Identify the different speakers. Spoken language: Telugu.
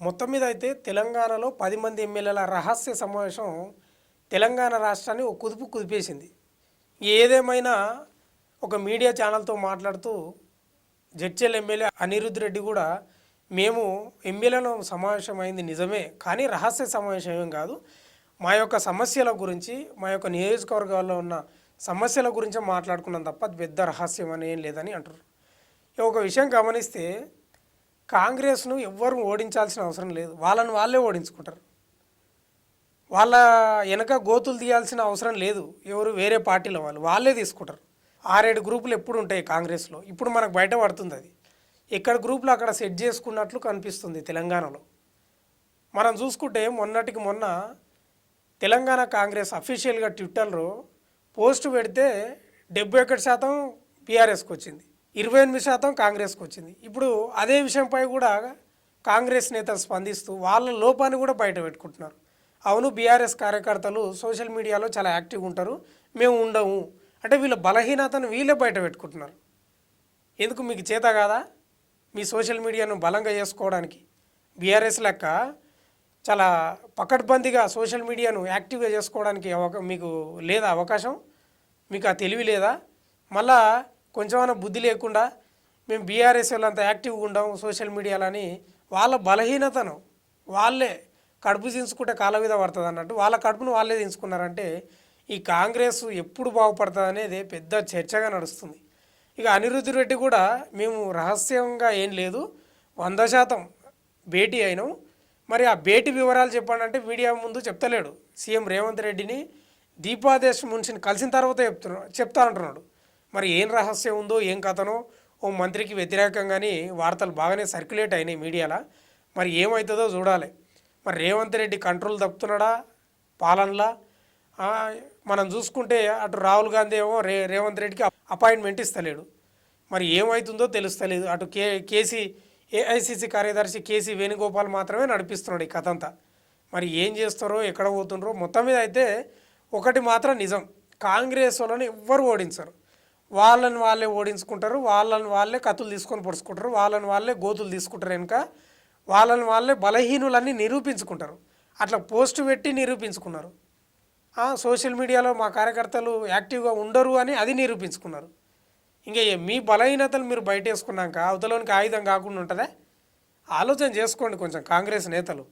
Speaker 1: మొత్తం మీద అయితే తెలంగాణలో పది మంది ఎమ్మెల్యేల రహస్య సమావేశం తెలంగాణ రాష్ట్రాన్ని ఒక కుదుపు కుదిపేసింది. ఏదేమైనా ఒక మీడియా ఛానల్తో మాట్లాడుతూ జడ్చల్ ఎమ్మెల్యే అనిరుద్ధ్ రెడ్డి కూడా మేము ఎమ్మెల్యేలో సమావేశం అయింది నిజమే కానీ రహస్య సమావేశం ఏం కాదు. మా యొక్క సమస్యల గురించి మా యొక్క నియోజకవర్గాల్లో ఉన్న సమస్యల గురించి మాట్లాడుకున్నాం తప్ప అది పెద్ద రహస్యం అని ఏం లేదని అంటారు ఒక విషయం గమనిస్తే కాంగ్రెస్ను ఎవ్వరు ఓడించాల్సిన అవసరం లేదు. వాళ్ళని వాళ్ళే ఓడించుకుంటారు. వాళ్ళ వెనక గోతులు తీయాల్సిన అవసరం లేదు. ఎవరు వేరే పార్టీల వాళ్ళు వాళ్ళే తీసుకుంటారు. ఆరేడు గ్రూపులు ఎప్పుడు ఉంటాయి కాంగ్రెస్లో? ఇప్పుడు మనకు బయట పడుతుంది అది. ఎక్కడ గ్రూపులు అక్కడ సెట్ చేసుకున్నట్లు కనిపిస్తుంది తెలంగాణలో. మనం చూసుకుంటే మొన్నటికి మొన్న తెలంగాణ కాంగ్రెస్ అఫీషియల్గా ట్విట్టర్లో పోస్ట్ పెడితే డెబ్బై ఒకటి శాతం బీఆర్ఎస్కి వచ్చింది. ఇరవై ఎనిమిది శాతం కాంగ్రెస్కి వచ్చింది ఇప్పుడు అదే విషయంపై కూడా కాంగ్రెస్ నేతలు స్పందిస్తూ వాళ్ళ లోపాన్ని కూడా బయట పెట్టుకుంటున్నారు. అవును బీఆర్ఎస్ కార్యకర్తలు సోషల్ మీడియాలో చాలా యాక్టివ్గా ఉంటారు మేము ఉండము. అంటే వీళ్ళ బలహీనతను వీళ్ళే బయట పెట్టుకుంటున్నారు. ఎందుకు మీకు చేత కాదా? మీ సోషల్ మీడియాను బలంగా చేసుకోవడానికి. బీఆర్ఎస్ లెక్క చాలా పకడ్బందీగా సోషల్ మీడియాను యాక్టివ్గా చేసుకోవడానికి అవకా మీకు లేదా అవకాశం? మీకు ఆ తెలివి లేదా? మళ్ళా కొంచెమైనా బుద్ధి లేకుండా మేము బీఆర్ఎస్ వాళ్ళంత యాక్టివ్గా ఉండం సోషల్ మీడియాలని వాళ్ళ బలహీనతను వాళ్ళే కడుపు దించుకుంటే కాళ్ళ మీద పడుతుంది అన్నట్టు వాళ్ళ కడుపును వాళ్ళే దించుకున్నారంటే ఈ కాంగ్రెస్ ఎప్పుడు బాగుపడుతుంది అనేది పెద్ద చర్చగా నడుస్తుంది. ఇక అనిరుద్ధ్ రెడ్డి కూడా మేము రహస్యంగా ఏం లేదు వంద శాతం భేటీ అయినాం. మరి ఆ భేటీ వివరాలు చెప్పానంటే మీడియా ముందు చెప్తలేడు. సీఎం రేవంత్ రెడ్డిని దీపాదేశ్ మున్షిని కలిసిన తర్వాత చెప్తున్నాడు చెప్తా అంటున్నాడు. మరి ఏం రహస్యం ఉందో ఏం కథనో ఓ మంత్రికి వ్యతిరేకంగానే వార్తలు బాగానే సర్క్యులేట్ అయినాయి మీడియాలో. మరి ఏమవుతుందో చూడాలి. మరి రేవంత్ రెడ్డి కంట్రోల్ తప్పుతున్నాడా? పాలనలా? మనం చూసుకుంటే అటు రాహుల్ గాంధీ ఏమో రే రేవంత్ రెడ్డికి అపాయింట్మెంట్ ఇస్తలేడు. మరి ఏమవుతుందో తెలుస్తలేదు. అటు కే కేసీ ఏఐసిసి కార్యదర్శి కేసీ వేణుగోపాల్ మాత్రమే నడిపిస్తున్నాడు ఈ కథ అంతా మరి ఏం చేస్తారో ఎక్కడ పోతుండ్రో మొత్తం మీద అయితే ఒకటి మాత్రం నిజం. కాంగ్రెస్ వాళ్ళని ఎవ్వరు ఓడించరు. వాళ్ళని వాళ్ళే ఓడించుకుంటారు వాళ్ళని వాళ్ళే కత్తులు తీసుకొని పొడుచుకుంటారు వాళ్ళని వాళ్ళే గోతులు తీసుకుంటారు వెనుక. వాళ్ళని వాళ్ళే బలహీనులన్నీ నిరూపించుకుంటారు. అట్లా పోస్ట్ పెట్టి నిరూపించుకున్నారు. సోషల్ మీడియాలో మా కార్యకర్తలు యాక్టివ్గా ఉండరు అని అది నిరూపించుకున్నారు. ఇంకా మీ బలహీనతలు మీరు బయట వేసుకున్నాక అవతలోనికి ఆయుధం కాకుండా ఉంటుందా? ఆలోచన చేసుకోండి కొంచెం కాంగ్రెస్ నేతలు.